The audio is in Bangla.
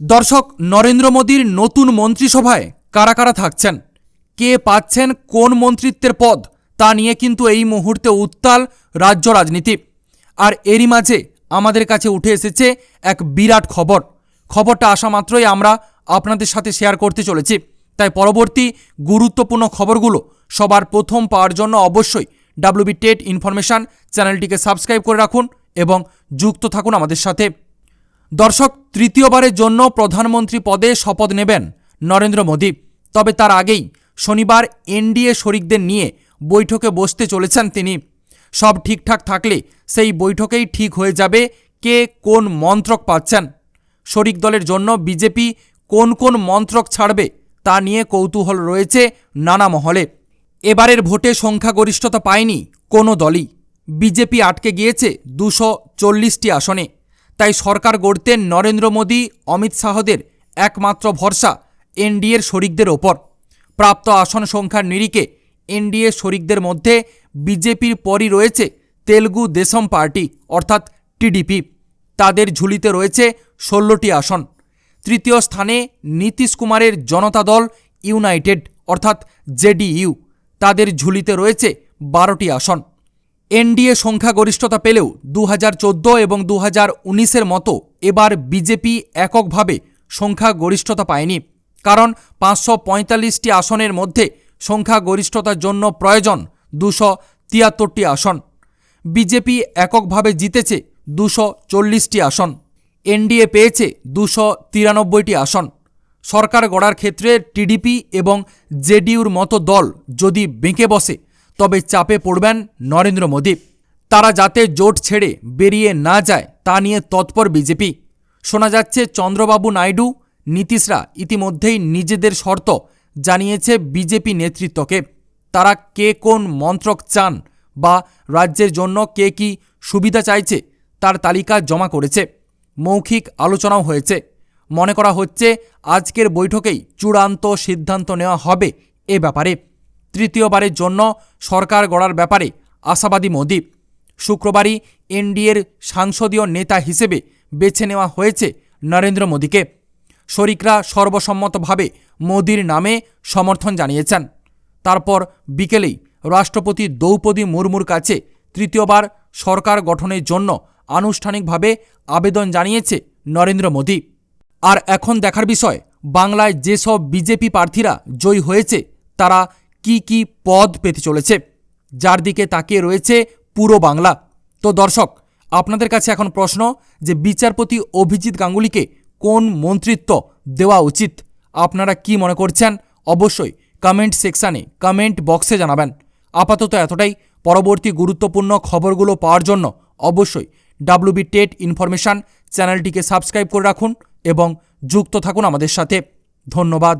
দর্শক নরেন্দ্র মোদীর নতুন মন্ত্রিসভায় কারা কারা থাকছেন? কে পাচ্ছেন কোন মন্ত্রিত্বের পদ? তা নিয়ে কিন্তু এই মুহূর্তে উত্তাল রাজ্য রাজনীতি। আর এরই মাঝে আমাদের কাছে উঠে এসেছে এক বিরাট খবর। খবরটা আসা মাত্রই আমরা আপনাদের সাথে শেয়ার করতে চলেছি। তাই পরবর্তী গুরুত্বপূর্ণ খবরগুলো সবার প্রথম পাওয়ার জন্য অবশ্যই ডাব্লিউবি টেট ইনফরমেশন চ্যানেলটিকে সাবস্ক্রাইব করে রাখুন এবং যুক্ত থাকুন আমাদের সাথে। দর্শক, তৃতীয়বারের জন্য প্রধানমন্ত্রী পদে শপথ নেবেন নরেন্দ্র মোদী। তবে তার আগেই শনিবার এনডিএ শরিকদের নিয়ে বৈঠকে বসতে চলেছেন তিনি। সব ঠিকঠাক থাকলে সেই বৈঠকেই ঠিক হয়ে যাবে কে কোন মন্ত্রক পাচ্ছেন। শরিক দলের জন্য বিজেপি কোন কোন মন্ত্রক ছাড়বে তা নিয়ে কৌতূহল রয়েছে নানা মহলে। এবারের ভোটে সংখ্যাগরিষ্ঠতা পায়নি কোনো দলই। বিজেপি আটকে গিয়েছে দুশো চল্লিশটি আসনে। তাই সরকার গড়তে নরেন্দ্র মোদী, অমিত শাহদের একমাত্র ভরসা এনডিএর শরিকদের ওপর। প্রাপ্ত আসন সংখ্যার নিরিখে এনডিএ শরিকদের মধ্যে বিজেপির পরই রয়েছে তেলগু দেশম পার্টি, অর্থাৎ টিডিপি। তাদের ঝুলিতে রয়েছে ষোলোটি আসন। তৃতীয় স্থানে নীতিশ কুমারের জনতা দল ইউনাইটেড, অর্থাৎ জেডিইউ। তাদের ঝুলিতে রয়েছে বারোটি আসন। এনডিএ সংখ্যাগরিষ্ঠতা পেলেও দু হাজার চোদ্দ এবং দু হাজার উনিশের মতো এবার বিজেপি এককভাবে সংখ্যাগরিষ্ঠতা পায়নি। কারণ পাঁচশো পঁয়তাল্লিশটি আসনের মধ্যে সংখ্যাগরিষ্ঠতার জন্য প্রয়োজন দুশো তিয়াত্তরটি আসন। বিজেপি এককভাবে জিতেছে দুশো চল্লিশটি আসন। এনডিএ পেয়েছে দুশো তিরানব্বইটি আসন। সরকার গড়ার ক্ষেত্রে টিডিপি এবং জেডিইউর মতো দল যদি বেঁকে বসে তবে চাপে পড়বেন নরেন্দ্র মোদী। তারা যাতে জোট ছেড়ে বেরিয়ে না যায়, তা নিয়ে তৎপর বিজেপি। শোনা যাচ্ছে, চন্দ্রবাবু নাইডু, নীতিশরা ইতিমধ্যেই নিজেদের শর্ত জানিয়েছে বিজেপি নেতৃত্বকে। তারা কে কোন মন্ত্রক চান বা রাজ্যের জন্য কে কি সুবিধা চাইছে, তার তালিকা জমা করেছে। মৌখিক আলোচনাও হয়েছে। মনে করা হচ্ছে, আজকের বৈঠকেই চূড়ান্ত সিদ্ধান্ত নেওয়া হবে এ ব্যাপারে। তৃতীয়বারের জন্য সরকার গড়ার ব্যাপারে আশাবাদী মোদী। শুক্রবারই এনডিএর সাংসদীয় নেতা হিসেবে বেছে নেওয়া হয়েছে নরেন্দ্র মোদীকে। শরিকরা সর্বসম্মতভাবে মোদির নামে সমর্থন জানিয়েছেন। তারপর বিকেলেই রাষ্ট্রপতি দ্রৌপদী মুর্মুর কাছে তৃতীয়বার সরকার গঠনের জন্য আনুষ্ঠানিকভাবে আবেদন জানিয়েছে নরেন্দ্র মোদী। আর এখন দেখার বিষয়, বাংলায় যেসব বিজেপি প্রার্থীরা জয়ী হয়েছে, তারা কি কি পদ পেতে চলেছে? যার দিকে তাকিয়ে রয়েছে পুরো বাংলা। তো দর্শক, আপনাদের কাছে এখন প্রশ্ন যে বিচারপতি অভিজিৎ গাঙ্গুলিকে কোন মন্ত্রিত্ব দেওয়া উচিত? আপনারা কি মনে করছেন? অবশ্যই কমেন্ট সেকশানে কমেন্ট বক্সে জানাবেন। আপাতত এতটাই। পরবর্তী গুরুত্বপূর্ণ খবরগুলো পাওয়ার জন্য অবশ্যই ডাব্লিউবি টেট ইনফরমেশান চ্যানেলটিকে সাবস্ক্রাইব করে রাখুন এবং যুক্ত থাকুন আমাদের সাথে। ধন্যবাদ।